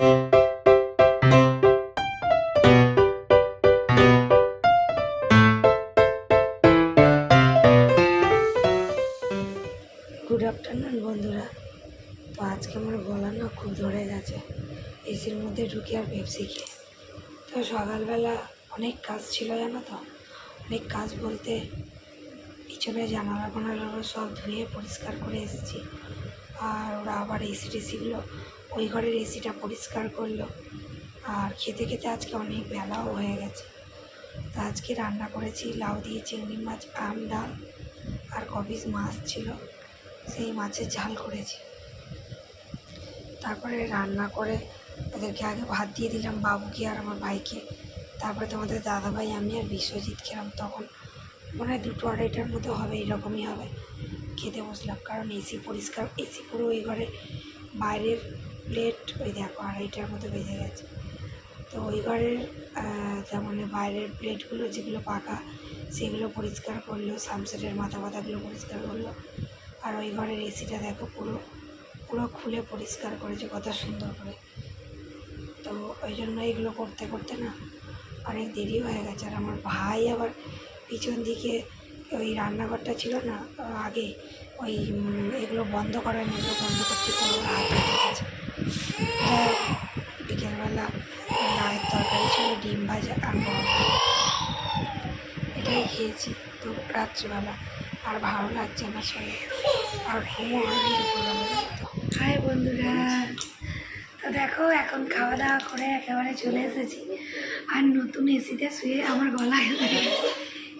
Good afternoon বন্ধুরা। তো আজকে আমার গলা না খুব ধরে গেছে। এসির মধ্যে ঢুকে আর পেপসি খেয়ে। তো সকালবেলা অনেক কাজ ছিল, জানো তো? অনেক কাজ বলতে পিছনে জানালা ফানালাগুলো সব ধুয়ে পরিষ্কার করে এসেছি। আর ওরা আবার এসি টেসিগুলো ওই ঘরের এসিটা পরিষ্কার করল। আর খেতে খেতে আজকে অনেক বেলাও হয়ে গেছে। তো আজকে রান্না করেছি লাউ দিয়ে চিংড়ি মাছ, আম, ডাল আর কপিস মাছ ছিল। সেই মাছের ঝাল করেছি। তারপরে রান্না করে ওদেরকে আগে ভাত দিয়ে দিলাম বাবুকে আর আমার ভাইকে। তারপরে তোমাদের দাদাভাই, আমি আর বিশ্বজিৎ খেলাম। তখন মনে হয় দুটো আড়াইটার মতো হবে, এরকমই হবে। খেতে বসলাম, কারণ এসি পরিষ্কার এসি পুরো ওই ঘরে বাইরের প্লেট ওই দেখো আড়াইটার মতো বেজে গেছে। তো ওই ঘরের তার মানে বাইরের প্লেটগুলো যেগুলো পাকা, সেগুলো পরিষ্কার করল সামসেটের মাথা পাতাগুলো পরিষ্কার করল। আর ওই ঘরের এসিটা দেখো পুরো পুরো খুলে পরিষ্কার করেছে, কত সুন্দর করে। তো ওই জন্য এগুলো করতে করতে না অনেক দেরি হয়ে গেছে। আর আমার ভাই আবার পিছন দিকে ওই রান্নাঘরটা ছিল না, আগে ওই এগুলো বন্ধ করেনি এগুলো বন্ধ করতে পুরো হাত বিকেলবেলা লাউয়ের তরকারি ছিল ডিম ভাজা আর এটাই খেয়েছি তো রাত্রিবেলা। আর ভালো লাগছে না শরীর আর ঘুমও হয়নি হাই বন্ধুরা। তো দেখো, এখন খাওয়া দাওয়া করে একেবারে চলে এসেছি। আর নতুন এসিতে শুয়ে আমার গলা ধরে গেছে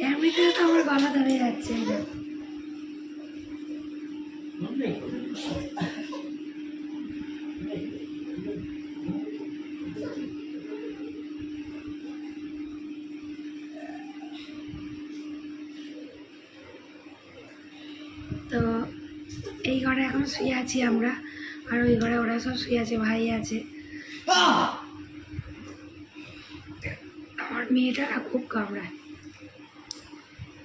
এমনিতে তো আমার গলা ধরে যাচ্ছে। তো এই ঘরে এখন শুয়ে আছি আমরা। আর ওই ঘরে ওরা সব শুয়ে আছে, ভাই আছে। আমার মেয়েটা খুব কামড়ায়।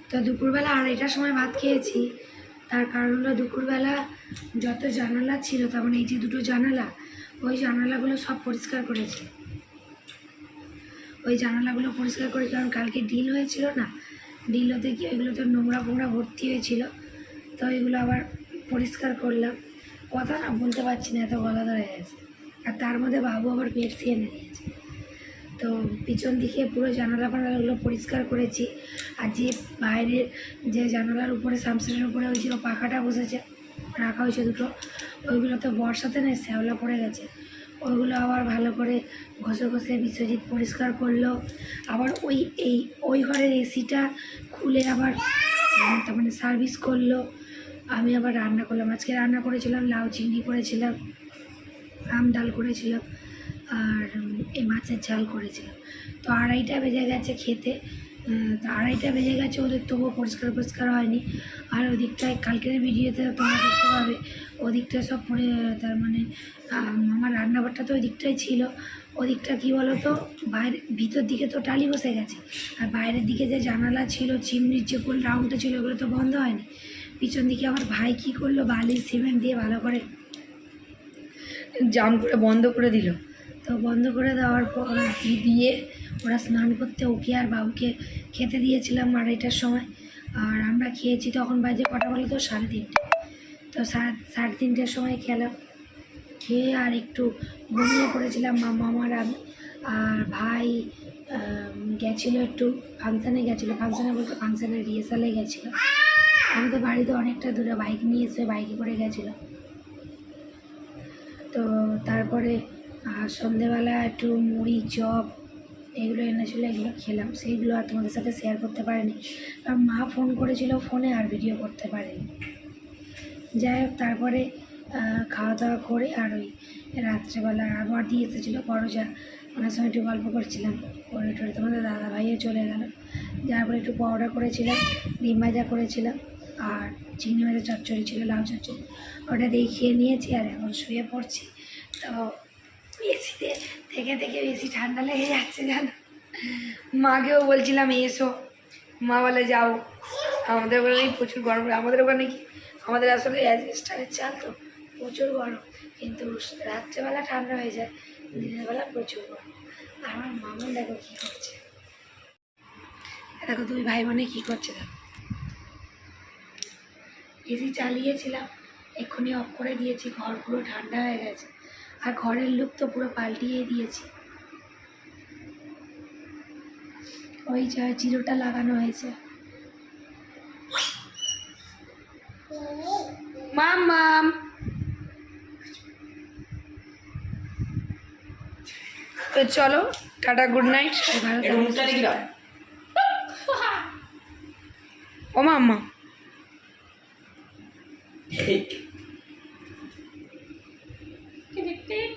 তো দুপুরবেলা আড়াইটার সময় ভাত খেয়েছি। তার কারণ হলো দুপুরবেলা যত জানালা ছিল, তার মানে এই যে দুটো জানালা, ওই জানালাগুলো সব পরিষ্কার করেছে। ওই জানালাগুলো পরিষ্কার করে কারণ কালকে ডিল হয়েছিল না, ডিল হতে গিয়ে ওইগুলোতে নোংরা ফোংরা ভর্তি হয়েছিল। তো এগুলো আবার পরিষ্কার করলাম। কথা না বলতে পারছি না, এত গলা ধরে গেছে। আর তার মধ্যে বাবু আবার পেপসি এনে দিয়েছে। তো পিছন দিকে পুরো জানালা ফানালাগুলো পরিষ্কার করেছি। আর যে বাইরের যে জানালার উপরে সামসেটের উপরে ওই যে পাখাটা বসেছে, রাখা হয়েছে দুটো, ওইগুলো তো বর্ষাতে না শ্যাওলা পড়ে গেছে। ওইগুলো আবার ভালো করে ঘষে ঘষে বিশ্বজিৎ পরিষ্কার করল। আবার ওই, এই, ওই ঘরের এসিটা খুলে আবার তার মানে সার্ভিস করল। আমি আবার রান্না করলাম। আজকে রান্না করেছিলাম, লাউ, চিংড়ি করেছিলাম, আম, ডাল করেছিলাম, আর এই মাছের ঝাল করেছিলাম। তো আড়াইটা বেজে গেছে খেতে। তো আড়াইটা বেজে গেছে, ওদের তবুও পরিষ্কার পরিষ্কার হয়নি। আর ওদিকটায়, কালকের ভিডিওতে তোমরা দেখতে পাবে ওদিকটা সব পরে, তার মানে আমার রান্নাঘরটা তো ওই দিকটাই ছিল। ওদিকটা কী বলো তো বাইরে, ভিতর দিকে তো টালি বসে গেছে। আর বাইরের দিকে যে জানালা ছিল, চিমনির যে কোল রাউন্ডটা ছিল, ওগুলো তো বন্ধ হয়নি। পিছন দিকে আমার ভাই কি করল? বালি সিমেন্ট দিয়ে ভালো করে জাম করে বন্ধ করে দিল। তো বন্ধ করে দেওয়ার পর দিয়ে ওরা স্নান করতে ওকে আর বাবুকে খেতে দিয়েছিলাম আড়াইটার সময়। আর আমরা খেয়েছি তখন বাজে কটা বলো তো? সাড়ে তিনটে। তো সাড়ে তিনটের সময় খেলাম। খেয়ে আর একটু ঘুমিয়ে পড়েছিলাম মামা আমার আমি। আর ভাই গেছিল একটু ফাংশানে গেছিল। ফাংশানে বলতে ফাংশানের রিহার্সালে গেছিল। আমাদের বাড়িতে অনেকটা দূরে বাইক নিয়ে এসে বাইকে করে গেছিল। তো তারপরে সন্ধেবেলা একটু মুড়ি, চপ এগুলো এনেছিল, এগুলো খেলাম। সেইগুলো আর তোমাদের সাথে শেয়ার করতে পারিনি। কারণ মা ফোন করেছিল ফোনে আর ভিডিও করতে পারেনি। যাই হোক, তারপরে খাওয়া দাওয়া করে আর ওই রাত্রেবেলা আবার দিয়ে এসেছিল বড় যা ওনার সঙ্গে একটু গল্প করছিলাম। করে টরে তোমাদের দাদা ভাইও চলে গেল। যার পরে একটু পাউডার করেছিলাম, ডিম ভাজা করেছিলাম। আর চিংড়ি মাছের চচ্চড়ি ছিল, লাউ চচ্চড়ি। ওটা দিয়ে খেয়ে নিয়েছি আর এখন শুয়ে পড়ছি। তো এসিতে থেকে থেকে বেশি ঠান্ডা লেগে যাচ্ছে জানো। মাকেও বলছিলাম, এসো। মা বলে, যাও। আমাদের ওখানে প্রচুর গরম। আমাদের ওখানে কি আমাদের আসলে অ্যাডজাস্টারের চাল তো প্রচুর গরম। কিন্তু রাত্রেবেলা ঠান্ডা হয়ে যায়, দিনের বেলা প্রচুর গরম। আর আমার মামা দেখো কী করছে। দেখো, দুই ভাই বোনে কী করছে দেখো। এসি চালিয়েছিলাম এক্ষুনি অফ করে দিয়েছি ঘর পুরো ঠান্ডা হয়ে গেছে। আর ঘরের লুক তো পুরো পাল্টিয়ে দিয়েছি। ওই যা জিরোটা লাগানো হয়েছে। মাম মাম। তো চলো টাটা গুড নাইট ভালো এটা মুখটা দেখি দাও। ও মাম্মা এই